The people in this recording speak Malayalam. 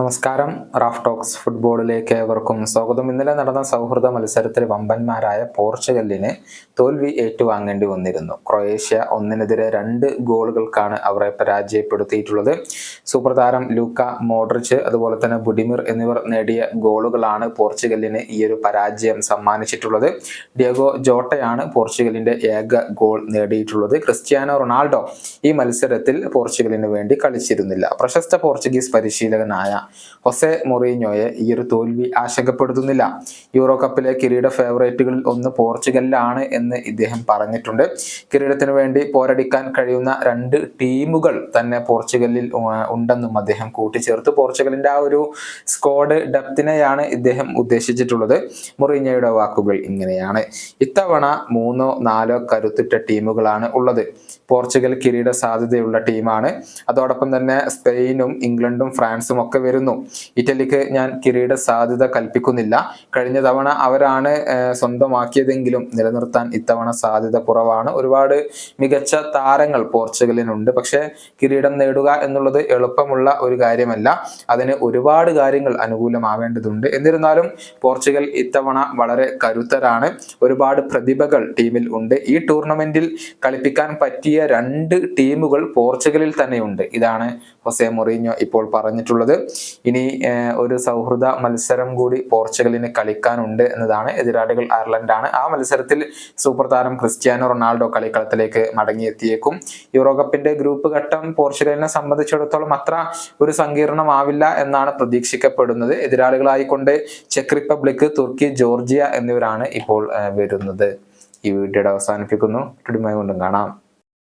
നമസ്കാരം. റാഫ് ടോക്സ് ഫുട്ബോളിലേക്ക് ഏവർക്കും സ്വാഗതം. ഇന്നലെ നടന്ന സൗഹൃദ മത്സരത്തിൽ വമ്പന്മാരായ പോർച്ചുഗലിന് തോൽവി ഏറ്റുവാങ്ങേണ്ടി വന്നിരുന്നു. ക്രൊയേഷ്യ ഒന്നിനെതിരെ രണ്ട് ഗോളുകൾക്കാണ് അവരെ പരാജയപ്പെടുത്തിയിട്ടുള്ളത്. സൂപ്പർ ലൂക്ക മോഡ്രിച്ച് അതുപോലെ തന്നെ ബുഡിമിർ എന്നിവർ നേടിയ ഗോളുകളാണ് പോർച്ചുഗലിന് ഈ ഒരു പരാജയം സമ്മാനിച്ചിട്ടുള്ളത്. ഡിയഗോ ജോട്ടയാണ് പോർച്ചുഗലിന്റെ ഏക ഗോൾ നേടിയിട്ടുള്ളത്. ക്രിസ്ത്യാനോ റൊണാൾഡോ ഈ മത്സരത്തിൽ പോർച്ചുഗലിന് വേണ്ടി കളിച്ചിരുന്നില്ല. പ്രശസ്ത പോർച്ചുഗീസ് പരിശീലകനായ ഹൊസെ മൊറീഞ്ഞോയെ ഈ ഒരു തോൽവി ആശങ്കപ്പെടുത്തുന്നില്ല. യൂറോ കപ്പിലെ കിരീട ഫേവറേറ്റുകളിൽ ഒന്ന് പോർച്ചുഗലിലാണ് എന്ന് ഇദ്ദേഹം പറഞ്ഞിട്ടുണ്ട്. കിരീടത്തിന് വേണ്ടി പോരടിക്കാൻ കഴിയുന്ന രണ്ട് ടീമുകൾ തന്നെ പോർച്ചുഗലിൽ ഉണ്ടെന്നും അദ്ദേഹം കൂട്ടിച്ചേർത്തു. പോർച്ചുഗലിന്റെ ആ ഒരു സ്ക്വാഡ് ഡെപ്തിനെയാണ് ഇദ്ദേഹം ഉദ്ദേശിച്ചിട്ടുള്ളത്. മൊറീഞ്ഞോയുടെ വാക്കുകൾ ഇങ്ങനെയാണ്. ഇത്തവണ മൂന്നോ നാലോ കരുത്തുറ്റ ടീമുകളാണ് ഉള്ളത്. പോർച്ചുഗൽ കിരീട സാധ്യതയുള്ള ടീമാണ്. അതോടൊപ്പം തന്നെ സ്പെയിനും ഇംഗ്ലണ്ടും ഫ്രാൻസും ഒക്കെ വരുന്നു. ഇറ്റലിക്ക് ഞാൻ കിരീട സാധ്യത കൽപ്പിക്കുന്നില്ല. കഴിഞ്ഞ തവണ അവരാണ് സ്വന്തമാക്കിയതെങ്കിലും നിലനിർത്താൻ ഇത്തവണ സാധ്യത കുറവാണ്. ഒരുപാട് മികച്ച താരങ്ങൾ പോർച്ചുഗലിനുണ്ട്. പക്ഷേ കിരീടം നേടുക എന്നുള്ളത് എളുപ്പമുള്ള ഒരു കാര്യമല്ല. അതിന് ഒരുപാട് കാര്യങ്ങൾ അനുകൂലമാവേണ്ടതുണ്ട്. എന്നിരുന്നാലും പോർച്ചുഗൽ ഇത്തവണ വളരെ കരുത്തരാണ്. ഒരുപാട് പ്രതിഭകൾ ടീമിൽ ഉണ്ട്. ഈ ടൂർണമെന്റിൽ കളിപ്പിക്കാൻ പറ്റിയ രണ്ട് ടീമുകൾ പോർച്ചുഗലിൽ തന്നെയുണ്ട്. ഇതാണ് ഹൊസെ മൊറീഞ്ഞോ ഇപ്പോൾ പറഞ്ഞിട്ടുള്ളത്. ഇനി ഒരു സൗഹൃദ മത്സരം കൂടി പോർച്ചുഗലിന് കളിക്കാനുണ്ട് എന്നതാണ് എതിരാളികൾ അയർലൻഡാണ്. ആ മത്സരത്തിൽ സൂപ്പർ താരം ക്രിസ്ത്യാനോ റൊണാൾഡോ കളിക്കളത്തിലേക്ക് മടങ്ങിയെത്തിയേക്കും. യൂറോ കപ്പിന്റെ ഗ്രൂപ്പ് ഘട്ടം പോർച്ചുഗലിനെ സംബന്ധിച്ചിടത്തോളം അത്ര ഒരു സങ്കീർണമാവില്ല എന്നാണ് പ്രതീക്ഷിക്കപ്പെടുന്നത്. എതിരാളികളായിക്കൊണ്ട് ചെക്ക് റിപ്പബ്ലിക് തുർക്കി ജോർജിയ എന്നിവരാണ് ഇപ്പോൾ വരുന്നത്. ഈ വീഡിയോയുടെ അവസാനിപ്പിക്കുന്നു. കൊണ്ടും കാണാം.